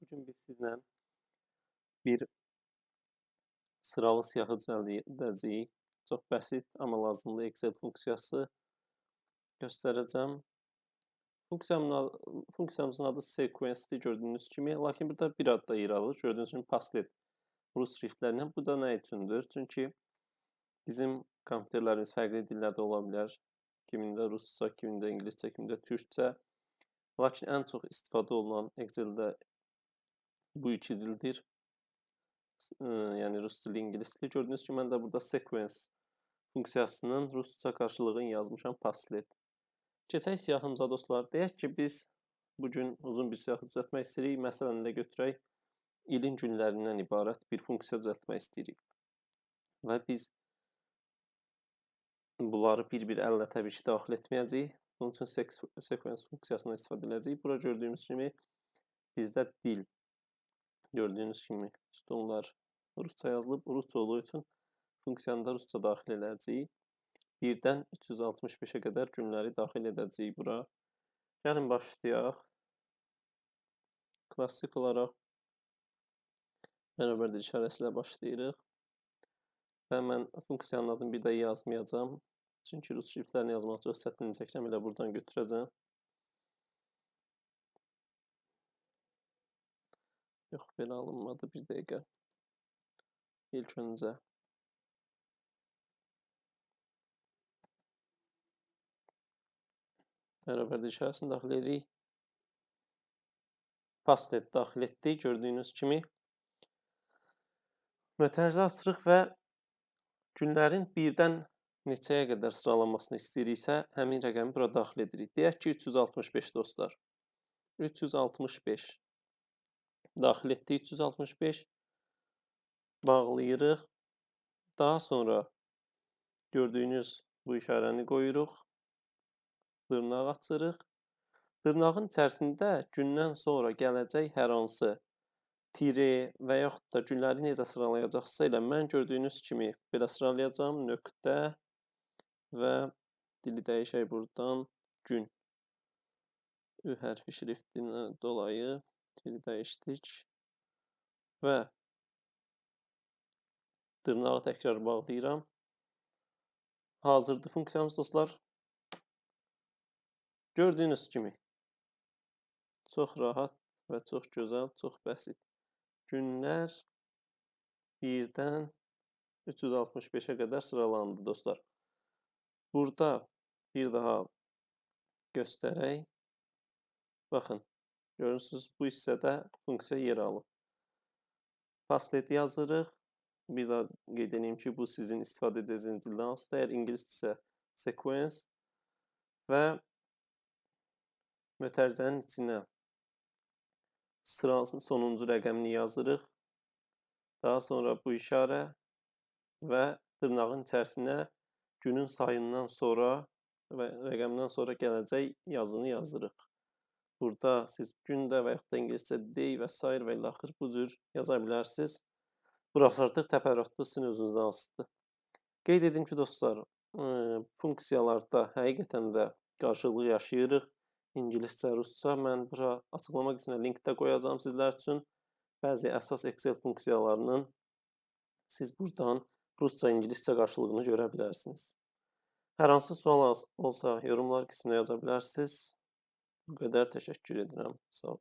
Bugün biz sizlə bir sıralı siyahı düzəldəcəyik. Çox bəsit, amma lazımlı Excel funksiyası göstərəcəm. Funksiyamın funksiyamızın adı sequence-dir gördüyünüz kimi, lakin burada bir ad da yer alır. Gördüyünüz kimi Paslet rus şriftlərindən. Bu da nə üçündür? Çünki bizim kompüterlərimiz fərqli dillərdə ola bilər. Kimində rusca, kimində ingiliscə, kimində türkcə. Lakin ən çox istifadə olunan Excel-də bu iki dildir. Yəni rus dili, ingilis dili. Gördüyünüz kimi mən də burada sequence funksiyasının rusca qarşılığını yazmışam Paslet. Keçək siyahımıza dostlar. Deyək ki, biz bu gün uzun bir siyahı düzəltmək istəyirik. Məsələn də götürək ilin günlərindən ibarət bir funksiya düzəltmək istəyirik. Və biz bunları bir-bir əllə təbii ki, daxil etməyəcəyik. Bunun üçün sequence funksiyasından istifadə edəcəyik. Bura gördüyümüz kimi bizdə dil gördüyünüz kimi sütunlar rusca yazılıb. Rusca olduğu üçün funksiyanı da rusca daxil edəcəyik. 1-dən 365-ə qədər günləri daxil edəcəyik bura. Gəlin başlayaq. Klassik olaraq bərabərdir işarəsi ilə başlayırıq. Və mən funksiyanın adını bir də yazmayacağam. Çünki rus şriftlərini yazmaq çox çətinlik çəkirəm, elə buradan götürəcəm. Yox, belə alınmadı, bir dəqiqə. İlk öncə bərabərlik işarəsini daxil edirik. Pastet daxil etdik, gördüyünüz kimi. Mötərizə açırıq və günlərin birdən neçəyə qədər sıralanmasını istəyiriksə, həmin rəqəmi bura daxil edirik. Deyək ki, 365 dostlar. 365 daxil etdik 365 bağlayırıq. Daha sonra gördüyünüz bu işarəni qoyuruq. Dırnaq açırıq. Dırnağın içərisində gündən sonra gələcək hər hansı tiri və yaxud da günləri necə sıralayacaqsa elə mən gördüyünüz kimi belə sıralayacağam. Nöqtə və dili dəyişək buradan gün. Ü hərfi şriftindən dolayı dili dəyişdik və dırnağı təkrar bağlayıram. Hazırdır funksiyamız dostlar. Gördüyünüz kimi çox rahat və çox gözəl, çox bəsit. Günlər 1-dən 365-ə qədər sıralandı dostlar. Burada bir daha göstərək. Baxın, görürsünüz bu hissədə funksiya yer alıb. Paslet yazırıq. Bir daha qeyd edeyim ki, bu sizin istifadə edəcəyiniz dildən hansıdır. Əgər ingilisdirsə sequence və mötərizənin içinə sırasının sonuncu rəqəmini yazırıq. Daha sonra bu işarə və dırnağın içərisinə günün sayından sonra və rəqəmdən sonra gələcək yazını yazırıq. Burada siz gündə və yaxud da ingiliscə day və s. və ilə axır bu cür yaza bilərsiniz. Burası artıq təfərrüatlı sizin özünüzdən asılıdır. Qeyd edim ki, dostlar, funksiyalarda həqiqətən də qarşılıq yaşayırıq. İngiliscə, rusca. Mən bura açıqlama qisminə link də qoyacağam sizlər üçün. Bəzi əsas Excel funksiyalarının siz buradan rusca, ingiliscə qarşılığını görə bilərsiniz. Hər hansı sual olsa yorumlar qisminə yaza bilərsiniz. Bu kadar teşekkür ederim. Sağ ol.